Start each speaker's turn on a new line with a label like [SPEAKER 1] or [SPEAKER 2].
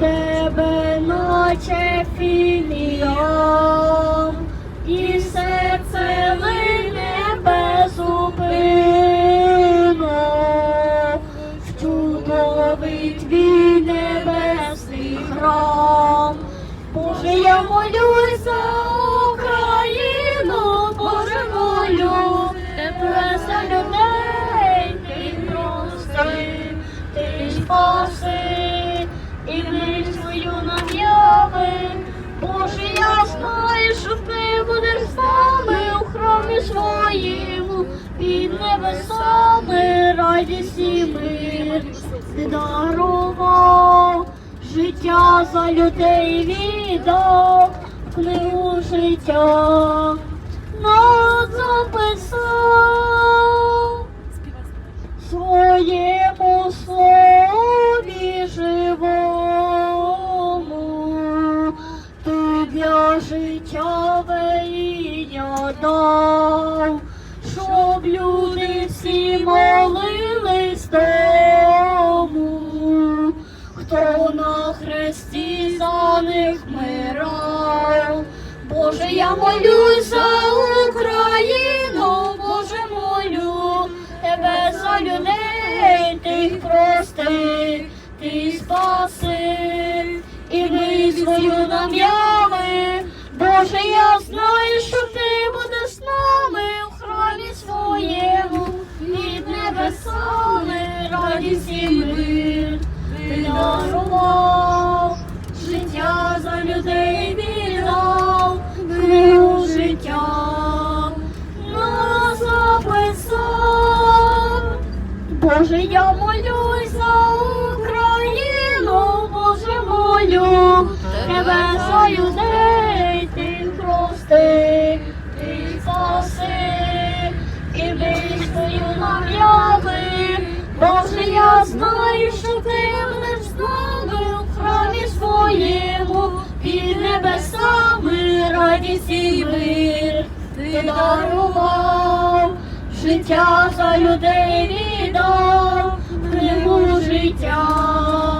[SPEAKER 1] тебе наче філіом, і серце лине безупинно, в чудовий твій небесний храм. Боже, я молюся. Боже, я знаю, що ти будеш з нами у храмі своєму, під небесами радість і дарував життя за людей віддав, книгу життя веяння дав, щоб люди всі молились тому, хто на хресті за них мирав. Боже, я молюсь за Україну, Боже, молю тебе за людей, ти прости, ти спаси, і ми свою нам яви. Боже, я знаю, що ти будеш з нами у храмі своєму, під небесами радість і мир. Ти дарував життя за людей віддав, книгу життя нас записав. Боже, я молюсь висною. Боже, я знаю, що ти мене знову в храмі своєму, під небесами радість і мир. Ти дарував життя за людей віддав, книгу життя